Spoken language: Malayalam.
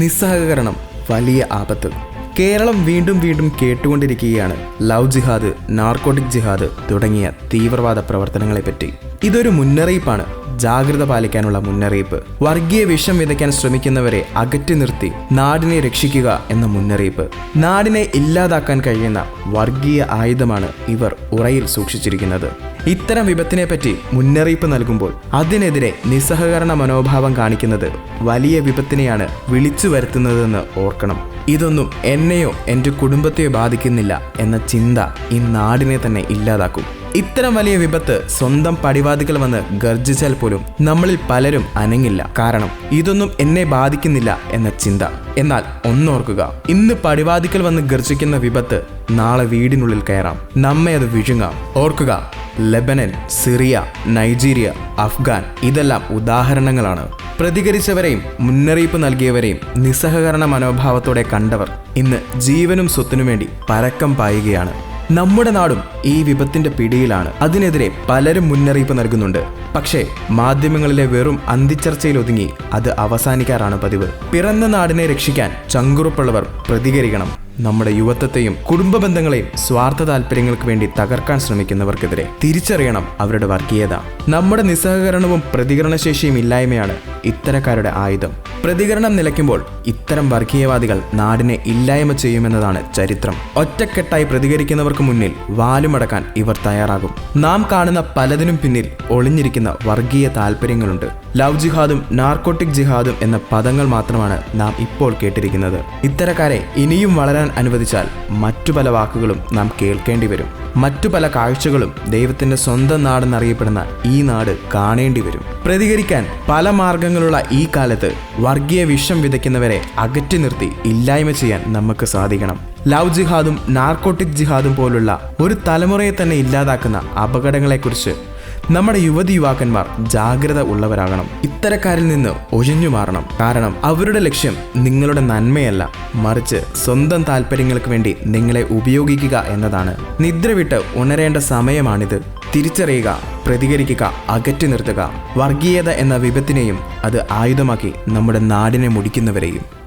നിസ്സഹകരണം വലിയ ആപത്ത്. കേരളം വീണ്ടും വീണ്ടും കേട്ടുകൊണ്ടിരിക്കുകയാണ്. ലവ് ജിഹാദ് നാർക്കോട്ടിക് ജിഹാദ് തുടങ്ങിയ തീവ്രവാദ പ്രവർത്തനങ്ങളെപ്പറ്റി. ഇതൊരു മുന്നറിയിപ്പാണ്. ജാഗ്രത പാലിക്കാനുള്ള മുന്നറിയിപ്പ്. വർഗീയ വിഷം വിതയ്ക്കാൻ ശ്രമിക്കുന്നവരെ അകറ്റി നിർത്തി നാടിനെ രക്ഷിക്കുക എന്ന മുന്നറിയിപ്പ്. നാടിനെ ഇല്ലാതാക്കാൻ കഴിയുന്ന വർഗീയ ആയുധമാണ് ഇവർ ഉറയിൽ സൂക്ഷിച്ചിരിക്കുന്നത്. ഇത്തരം വിപത്തിനെപ്പറ്റി മുന്നറിയിപ്പ് നൽകുമ്പോൾ അതിനെതിരെ നിസ്സഹകരണ മനോഭാവം കാണിക്കുന്നത് വലിയ വിപത്തിനെയാണ് വിളിച്ചു വരുത്തുന്നതെന്ന് ഓർക്കണം. ഇതൊന്നും എന്നെയോ എന്റെ കുടുംബത്തെയോ ബാധിക്കുന്നില്ല എന്ന ചിന്ത ഈ നാടിനെ തന്നെ ഇല്ലാതാക്കും. ഇത്തരം വലിയ വിപത്ത് സ്വന്തം പടിവാദികൾ വന്ന് ഗർജിച്ചാൽ പോലും നമ്മളിൽ പലരും അനങ്ങില്ല. കാരണം ഇതൊന്നും എന്നെ ബാധിക്കുന്നില്ല എന്ന ചിന്ത. എന്നാൽ ഒന്നോർക്കുക ഇന്ന് പടിവാദികൾ വന്ന് ഗർജിക്കുന്ന വിപത്ത് നാളെ വീടിനുള്ളിൽ കയറാം. നമ്മെ അത് വിഴുങ്ങാം. ഓർക്കുക ലെബനൻ സിറിയ നൈജീരിയ അഫ്ഗാൻ ഇതെല്ലാം ഉദാഹരണങ്ങളാണ്. പ്രതികരിച്ചവരെയും മുന്നറിയിപ്പ് നൽകിയവരെയും നിസ്സഹകരണ മനോഭാവത്തോടെ കണ്ടവർ ഇന്ന് ജീവനും സ്വത്തിനും വേണ്ടി പരക്കം പായുകയാണ്. നമ്മുടെ നാടും ഈ വിപത്തിന്റെ പിടിയിലാണ്. അതിനെതിരെ പലരും മുന്നറിയിപ്പ് നൽകുന്നുണ്ട്. പക്ഷേ മാധ്യമങ്ങളിലെ വെറും അന്തിച്ചർച്ചയിൽ ഒതുങ്ങി അത് അവസാനിക്കാറാണ് പതിവ്. പിറന്ന നാടിനെ രക്ഷിക്കാൻ ചങ്കുറപ്പുള്ളവർ പ്രതികരിക്കണം. നമ്മുടെ യുവത്വത്തെയും കുടുംബ ബന്ധങ്ങളെയും സ്വാർത്ഥ താല്പര്യങ്ങൾക്ക് വേണ്ടി തകർക്കാൻ ശ്രമിക്കുന്നവർക്കെതിരെ തിരിച്ചറിയണം അവരുടെ വർഗീയത. നമ്മുടെ നിസ്സഹകരണവും പ്രതികരണശേഷിയും ഇല്ലായ്മയാണ് ഇത്തരക്കാരുടെ ആയുധം. പ്രതികരണം നിലയ്ക്കുമ്പോൾ ഇത്തരം വർഗീയവാദികൾ നാടിനെ ഇല്ലായ്മ ചെയ്യുമെന്നതാണ് ചരിത്രം. ഒറ്റക്കെട്ടായി പ്രതികരിക്കുന്നവർക്ക് മുന്നിൽ വാലുമടക്കാൻ ഇവർ തയ്യാറാകും. നാം കാണുന്ന പലതിനും പിന്നിൽ ഒളിഞ്ഞിരിക്കുന്ന വർഗീയ താല്പര്യങ്ങളുണ്ട്. ലവ് ജിഹാദും നാർക്കോട്ടിക് ജിഹാദും എന്ന പദങ്ങൾ മാത്രമാണ് നാം ഇപ്പോൾ കേട്ടിരിക്കുന്നത്. ഇത്തരക്കാരെ ഇനിയും വളരാൻ അനുവദിച്ചാൽ മറ്റു പല വാക്കുകളും നാം കേൾക്കേണ്ടി വരും. മറ്റു പല കാഴ്ചകളും ദൈവത്തിന്റെ സ്വന്തം നാടെന്നറിയപ്പെടുന്ന ഈ നാട് കാണേണ്ടി വരും. പ്രതികരിക്കാൻ പല മാർഗങ്ങളുള്ള ഈ കാലത്ത് വർഗീയ വിഷം വിതയ്ക്കുന്നവരെ അകറ്റി നിർത്തി ഇല്ലായ്മ ചെയ്യാൻ നമുക്ക് സാധിക്കണം. ലവ് ജിഹാദും നാർക്കോട്ടിക് ജിഹാദും പോലുള്ള ഒരു തലമുറയെ തന്നെ ഇല്ലാതാക്കുന്ന അപകടങ്ങളെക്കുറിച്ച് നമ്മുടെ യുവതി യുവാക്കന്മാർ ജാഗ്രത ഉള്ളവരാകണം. ഇത്തരക്കാരിൽ നിന്ന് ഒഴിഞ്ഞു മാറണം. കാരണം അവരുടെ ലക്ഷ്യം നിങ്ങളുടെ നന്മയല്ല. മറിച്ച് സ്വന്തം താല്പര്യങ്ങൾക്ക് വേണ്ടി നിങ്ങളെ ഉപയോഗിക്കുക എന്നതാണ്. നിദ്ര വിട്ട് ഉണരേണ്ട സമയമാണിത്. തിരിച്ചറിയുക പ്രതികരിക്കുക അകറ്റി നിർത്തുക. വർഗീയത എന്ന വിപത്തിനെയും അത് ആയുധമാക്കി നമ്മുടെ നാടിനെ മുടിക്കുന്നവരെയും.